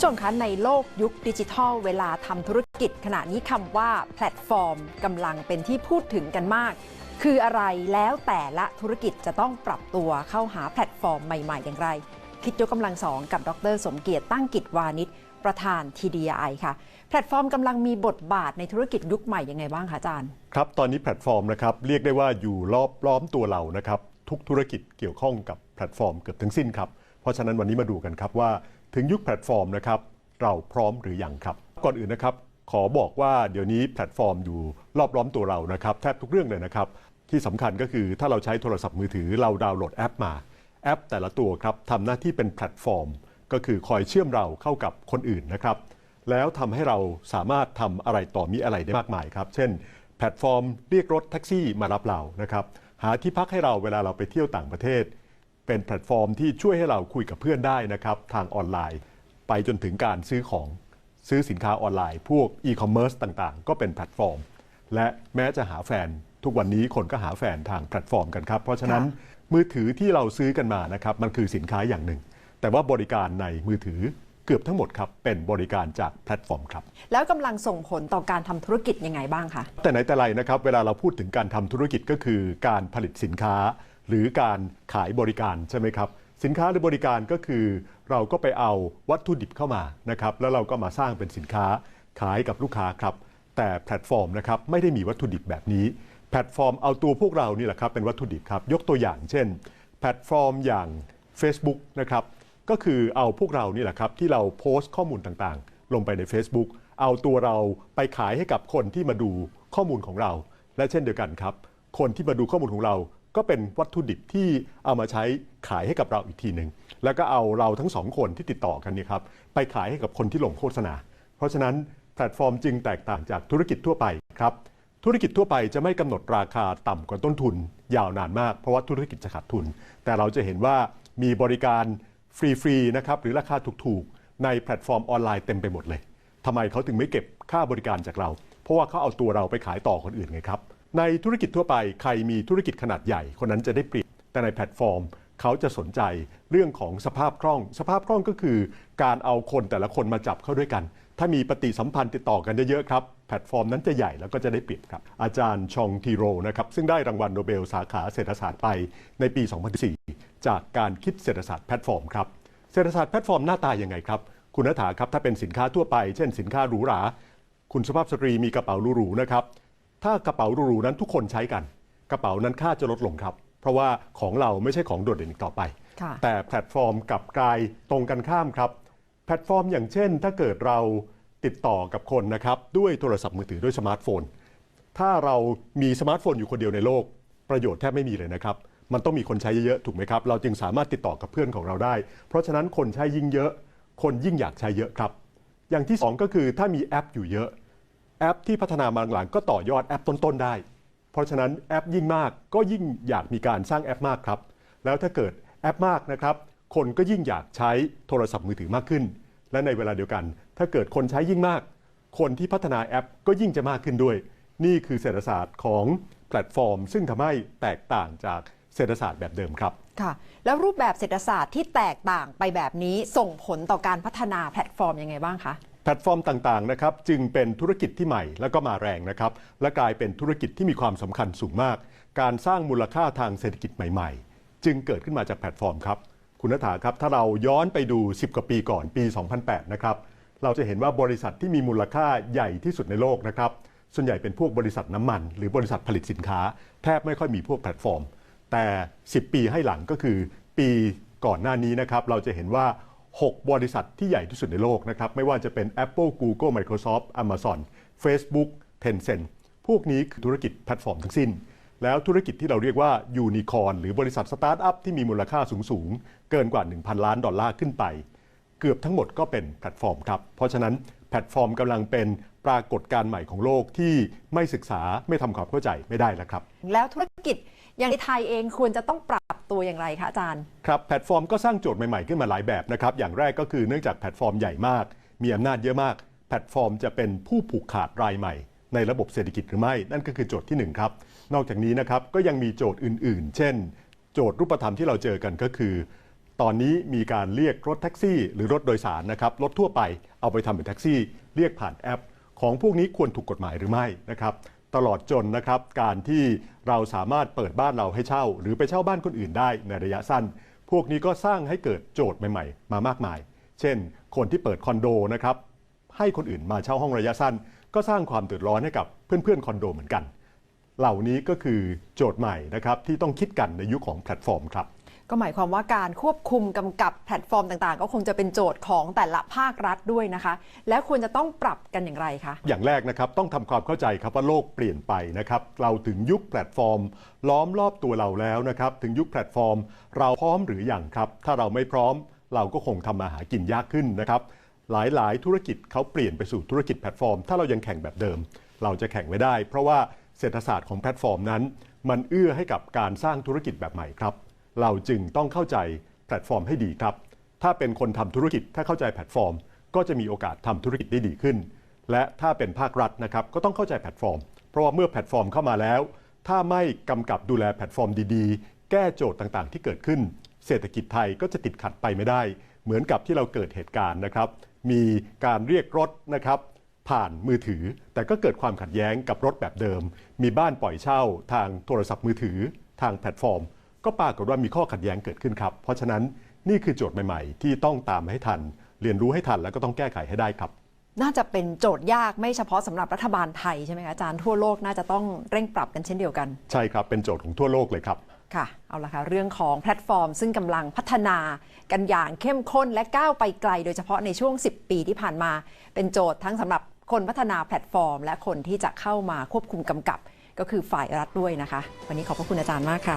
ผู้ชมคะในโลกยุคดิจิทัล เวลาทำธุรกิจ ขณะนี้คำว่าแพลตฟอร์มกำลังเป็นที่พูดถึงกันมาก คืออะไรแล้วแต่ละธุรกิจจะต้องปรับตัวเข้าหาแพลตฟอร์มใหม่ ๆ อย่างไร คิดยกกำลังสองกับดร สมเกียรติตั้งกิจวานิชประธาน TDI ค่ะ แพลตฟอร์มกำลังมีบทบาทในธุรกิจยุคใหม่ยังไงบ้างคะอาจารย์ ครับ ตอนนี้แพลตฟอร์มนะครับเรียกได้ว่าอยู่รอบล้อมตัวเรานะครับทุกธุรกิจเกี่ยวข้องกับแพลตฟอร์มเกือบทั้งสิ้นครับเพราะฉะนั้นวันนี้มาดูกันครับว่า ถึงยุคแพลตฟอร์มนะครับเราพร้อมหรือยังครับ ก่อนอื่นนะครับ ขอบอกว่าเดี๋ยวนี้แพลตฟอร์มอยู่รอบล้อมตัวเรานะครับแทบทุกเรื่องเลยนะครับ ที่สำคัญก็คือถ้าเราใช้โทรศัพท์มือถือเราดาวน์โหลดแอปมาแอป แต่ละตัวครับทำหน้าที่เป็นแพลตฟอร์ม ก็คือคอยเชื่อมเราเข้ากับคนอื่นนะครับ แล้วทำให้เราสามารถทำอะไรต่อมีอะไรได้มากมายครับ เช่น แพลตฟอร์มเรียกรถแท็กซี่มารับเรานะครับหาที่พักให้เราเวลาเราไปเที่ยวต่างประเทศ เป็นแพลตฟอร์มที่ช่วยให้เราคุยกับเพื่อนได้นะครับทางออนไลน์ ไปจนถึงการซื้อของซื้อสินค้าออนไลน์ พวกอีคอมเมิร์ซต่างๆ ก็เป็นแพลตฟอร์ม และแม้จะหาแฟน ทุกวันนี้คนก็หาแฟนทางแพลตฟอร์มกันครับ เพราะฉะนั้นมือถือที่เราซื้อกันมานะครับมันคือสินค้าอย่างหนึ่ง แต่ว่าบริการในมือถือเกือบทั้งหมดครับเป็นบริการจากแพลตฟอร์มครับ แล้วกำลังส่งผลต่อการทำธุรกิจยังไงบ้างคะแต่ไหนแต่ไรนะครับเวลาเราพูดถึงการทำธุรกิจก็คือการผลิตสินค้า หรือการขายบริการใช่ไหมครับ สินค้าหรือบริการก็คือ เราก็ไปเอาวัตถุดิบเข้ามานะครับ แล้วเราก็มาสร้างเป็นสินค้าขายกับลูกค้าครับ แต่แพลตฟอร์มนะครับไม่ได้มีวัตถุดิบแบบนี้ แพลตฟอร์มเอาตัวพวกเรานี่แหละครับเป็นวัตถุดิบครับ ยกตัวอย่างเช่น แพลตฟอร์มอย่าง Facebook นะครับก็คือเอาพวกเรานี่แหละครับที่เราโพสต์ข้อมูลต่างๆ ลงไปใน Facebook เอาตัวเราไปขายให้กับคนที่มาดูข้อมูลของเรา และเช่นเดียวกันครับ คนที่มาดูข้อมูลของเรา ก็เป็นวัตถุดิบที่เอามาใช้ขายให้กับเราอีกทีหนึ่งแล้วก็เอาเราทั้งสองคนที่ติดต่อกันเนี่ยครับไปขายให้กับคนที่ลงโฆษณา เพราะฉะนั้นแพลตฟอร์มจึงแตกต่างจากธุรกิจทั่วไปครับธุรกิจทั่วไปจะไม่กำหนดราคาต่ำกว่าต้นทุน ยาวนานมากเพราะว่าธุรกิจจะขาดทุน แต่เราจะเห็นว่ามีบริการฟรีๆนะครับหรือราคาถูกๆ ในแพลตฟอร์มออนไลน์เต็มไปหมดเลยทำไมเขาถึงไม่เก็บค่าบริการจากเรา เพราะว่าเขาเอาตัวเราไปขายต่อคนอื่นไงครับ ในธุรกิจทั่วไปใครมีธุรกิจขนาดใหญ่ คนนั้นจะได้เปรียบแต่ในแพลตฟอร์ม เขาจะสนใจเรื่องของสภาพคล่อง สภาพคล่องก็คือ การเอาคนแต่ละคนมาจับเข้าด้วยกัน ถ้ามีปฏิสัมพันธ์ติดต่อกันเยอะๆครับแพลตฟอร์มนั้นจะใหญ่แล้วก็จะได้เปรียบครับ อาจารย์ชองทีโรนะครับซึ่งได้รางวัลโนเบลสาขาเศรษฐศาสตร์ไปในปี 2004 จากการคิดเศรษฐศาสตร์แพลตฟอร์มครับเศรษฐศาสตร์แพลตฟอร์มหน้าตายังไงครับคุณนัฐาครับถ้าเป็นสินค้าทั่วไป เช่นสินค้าหรูหราคุณสุภาพสตรีมีกระเป๋าหรูๆนะครับ ถ้ากระเป๋าหรูๆนั้นทุกคนใช้กัน กระเป๋านั้นค่าจะลดลงครับ เพราะว่าของเราไม่ใช่ของโดดเด่นอีกต่อไปค่ะแต่แพลตฟอร์มกลับกลายตรงกันข้ามครับ แพลตฟอร์มอย่างเช่น ถ้าเกิดเราติดต่อกับคนนะครับด้วยโทรศัพท์มือถือด้วยสมาร์ทโฟน ถ้าเรามีสมาร์ทโฟนอยู่คนเดียวในโลก ประโยชน์แทบไม่มีเลยนะครับ มันต้องมีคนใช้เยอะๆถูกไหมครับ เราจึงสามารถติดต่อกับเพื่อนของเราได้ เพราะฉะนั้นคนใช้ยิ่งเยอะ คนยิ่งอยากใช้เยอะครับ อย่างที่สองก็คือถ้ามีแอปอยู่เยอะ แอปที่พัฒนามาหลังๆก็ต่อยอดแอปต้นๆได้ เพราะฉะนั้นแอปยิ่งมากก็ยิ่งอยากมีการสร้างแอปมากครับ แล้วถ้าเกิดแอปมากนะครับ คนก็ยิ่งอยากใช้โทรศัพท์มือถือมากขึ้น และในเวลาเดียวกัน ถ้าเกิดคนใช้ยิ่งมาก คนที่พัฒนาแอปก็ยิ่งจะมากขึ้นด้วย นี่คือเศรษฐศาสตร์ของแพลตฟอร์ม ซึ่งทำให้แตกต่างจากเศรษฐศาสตร์แบบเดิมครับค่ะ แล้วรูปแบบเศรษฐศาสตร์ที่แตกต่างไปแบบนี้ส่งผลต่อการพัฒนาแพลตฟอร์มยังไงบ้างคะ ลตฟอร์มต่างๆนะครับจึงเป็นธุรกิจที่ใหม่แล้วก็มาแรงนะครับ และกลายเป็นธุรกิจที่มีความสำคัญสูงมาก การสร้างมูลค่าทางเศรษฐกิจใหม่ ๆ จึงเกิดขึ้นมาจากแพลตฟอร์มครับ คุณนัฐาครับ ถ้าเราย้อนไปดู 10 กว่าปีก่อนปี 2008 นะครับ เราจะเห็นว่าบริษัทที่มีมูลค่าใหญ่ที่สุดในโลกนะครับ ส่วนใหญ่เป็นพวกบริษัทน้ำมัน หรือบริษัทผลิตสินค้า แทบไม่ค่อยมีพวกแพลตฟอร์ม แต่ 10 ปีให้หลังก็คือ ปีก่อนหน้านี้นะครับเราจะเห็นว่า 6 บริษัทที่ใหญ่ที่สุดในโลกนะครับ ไม่ว่าจะเป็น Apple Google Microsoft Amazon Facebook Tencent พวกนี้คือธุรกิจแพลตฟอร์มทั้งสิ้น แล้วธุรกิจที่เราเรียกว่ายูนิคอร์หรือบริษัทสตาร์ทอัพที่มีมูลค่าสูง ๆ เกินกว่า 1,000 ล้านดอลลาร์ขึ้นไป เกือบทั้งหมดก็เป็นแพลตฟอร์มครับ เพราะฉะนั้น แพลตฟอร์มกำลังเป็นปรากฏการณ์ใหม่ของโลกที่ไม่ศึกษาไม่ทำความเข้าใจไม่ได้แล้วครับ แล้วธุรกิจอย่างในไทยเองควรจะต้องปรับตัวอย่างไรคะอาจารย์ ครับแพลตฟอร์มก็สร้างโจทย์ใหม่ๆขึ้นมาหลายแบบนะครับ อย่างแรกก็คือเนื่องจากแพลตฟอร์มใหญ่มาก มีอำนาจเยอะมาก แพลตฟอร์มจะเป็นผู้ผูกขาดรายใหม่ ในระบบเศรษฐกิจหรือไม่ นั่นก็คือโจทย์ที่หนึ่งครับ นอกจากนี้นะครับก็ยังมีโจทย์อื่น ๆ เช่น โจทย์รูปธรรมที่เราเจอกันก็คือ ตอนนี้มีการเรียกรถแท็กซี่ หรือรถโดยสารนะครับรถทั่วไปเอาไปทำเป็นแท็กซี่ เรียกผ่านแอป ของพวกนี้ควรถูกกฎหมายหรือไม่นะครับ ตลอดจนนะครับการที่เราสามารถเปิดบ้านเราให้เช่า หรือไปเช่าบ้านคนอื่นได้ในระยะสั้น พวกนี้ก็สร้างให้เกิดโจทย์ใหม่ๆ มามากมาย เช่น คนที่เปิดคอนโดนะครับให้คนอื่นมาเช่าห้องระยะสั้น ก็สร้างความเดือดร้อนให้กับเพื่อนๆคอนโดเหมือนกัน เหล่านี้ก็คือโจทย์ใหม่นะครับที่ต้องคิดกันในยุคของแพลตฟอร์มครับ ก็หมายความว่าการควบคุมกำกับแพลตฟอร์มต่างๆ ก็คงจะเป็นโจทย์ของแต่ละภาครัฐด้วยนะคะ แล้วควรจะต้องปรับกันอย่างไรคะ อย่างแรกนะครับต้องทำความเข้าใจครับว่าโลกเปลี่ยนไปนะครับ เราถึงยุคแพลตฟอร์ม ล้อมรอบตัวเราแล้วนะครับ ถึงยุคแพลตฟอร์ม เราพร้อมหรืออยังครับ ถ้าเราไม่พร้อม เราก็คงทำมาหากินยากขึ้นนะครับ หลายๆ ธุรกิจเขาเปลี่ยนไปสู่ธุรกิจแพลตฟอร์ม ถ้าเรายังแข่งแบบเดิม เราจะแข่งไม่ได้ เพราะว่าเศรษฐศาสตร์ของแพลตฟอร์มนั้น มันเอื้อให้กับการสร้างธุรกิจแบบใหม่ครับ เราจึงต้องเข้าใจแพลตฟอร์มให้ดีครับ ถ้าเป็นคนทำธุรกิจถ้าเข้าใจแพลตฟอร์ม ก็จะมีโอกาสทำธุรกิจได้ดีขึ้น และถ้าเป็นภาครัฐนะครับก็ต้องเข้าใจแพลตฟอร์ม เพราะว่าเมื่อแพลตฟอร์มเข้ามาแล้ว ถ้าไม่กำกับดูแลแพลตฟอร์มดีๆ แก้โจทย์ต่างๆ ที่เกิดขึ้น เศรษฐกิจไทยก็จะติดขัดไปไม่ได้ เหมือนกับที่เราเกิดเหตุการณ์นะครับ มีการเรียกรถนะครับผ่านมือถือ แต่ก็เกิดความขัดแย้งกับรถแบบเดิม มีบ้านปล่อยเช่า ทางโทรศัพท์มือถือ ทางแพลตฟอร์ม ก็ปรากฏว่ามีข้อขัดแย้งเกิดขึ้นครับ เพราะฉะนั้นนี่คือโจทย์ใหม่ ๆ ที่ต้องตามให้ทัน เรียนรู้ให้ทันแล้วก็ต้องแก้ไขให้ได้ครับ น่าจะเป็นโจทย์ยากไม่เฉพาะสำหรับรัฐบาลไทยใช่ไหมคะอาจารย์ทั่วโลกน่าจะต้องเร่งปรับกันเช่นเดียวกัน ใช่ครับเป็นโจทย์ของทั่วโลกเลยครับค่ะเอาละค่ะเรื่องของแพลตฟอร์ม ซึ่งกำลังพัฒนากันอย่างเข้มข้นและก้าวไปไกล โดยเฉพาะในช่วง 10 ปีที่ผ่านมา เป็นโจทย์ทั้งสำหรับคนพัฒนาแพลตฟอร์ม และคนที่จะเข้ามาควบคุมกำกับ ก็คือฝ่ายรัฐด้วยนะคะ วันนี้ขอบพระคุณอาจารย์มากค่ะ